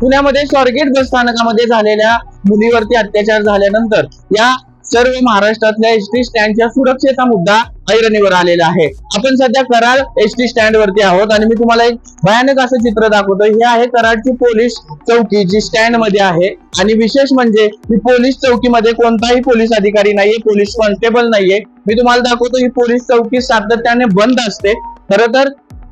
पुण्यामध्ये स्वारगेट बस स्थानकामध्ये झालेल्या मुलीवरती अत्याचार झाल्यानंतर या सर्व महाराष्ट्रातल्या एस टी स्टँडच्या सुरक्षेचा मुद्दा ऐरणीवर आलेला आहे. आपण सध्या कराड एस टी स्टँड वरती आहोत आणि मी तुम्हाला एक भयानक असं चित्र दाखवतो हे आहे कराडची पोलीस चौकी जी स्टँडमध्ये आहे. आणि विशेष म्हणजे ही पोलीस चौकीमध्ये कोणताही पोलीस अधिकारी नाहीये पोलीस कॉन्स्टेबल नाहीये. मी तुम्हाला दाखवतो ही पोलीस चौकी सातत्याने बंद असते. खर तर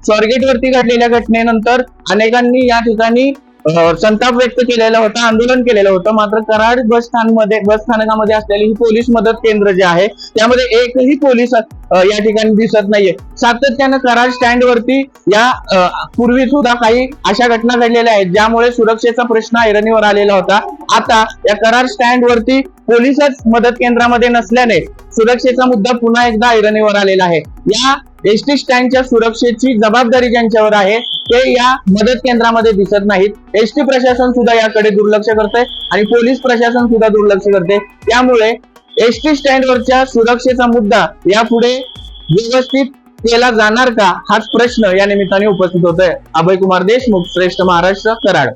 स्वारगेट वरती घडलेल्या घटनेनंतर अनेकांनी या ठिकाणी संताप व्यक्त केलेला होता आंदोलन केलेलं होतं. मात्र कराड बस स्थानमध्ये बस स्थानकामध्ये असलेली ही पोलीस मदत केंद्र जे आहे त्यामध्ये एकही पोलीस या ठिकाणी दिसत नाहीये. सातत्यानं कराड स्टँड वरती या पूर्वी सुद्धा काही अशा घटना घडलेल्या आहेत ज्यामुळे सुरक्षेचा प्रश्न ऐरणीवर आलेला होता. आता या कराड स्टँड वरती पोलीसच मदत केंद्रामध्ये नसल्याने सुरक्षेचा मुद्दा पुन्हा एकदा ऐरणीवर आलेला आहे. या एस टी स्टँडच्या सुरक्षेची जबाबदारी ज्यांच्यावर आहे ते या मदत केंद्रामध्ये दिसत नाहीत. एस टी प्रशासन सुद्धा याकडे दुर्लक्ष करते आणि पोलीस प्रशासन सुद्धा दुर्लक्ष करते त्यामुळे एस टी स्टँडवरच्या सुरक्षेचा मुद्दा यापुढे व्यवस्थित केला जाणार का हाच प्रश्न या निमित्ताने उपस्थित होतोय. अभय कुमार देशमुख श्रेष्ठ महाराष्ट्र कराड.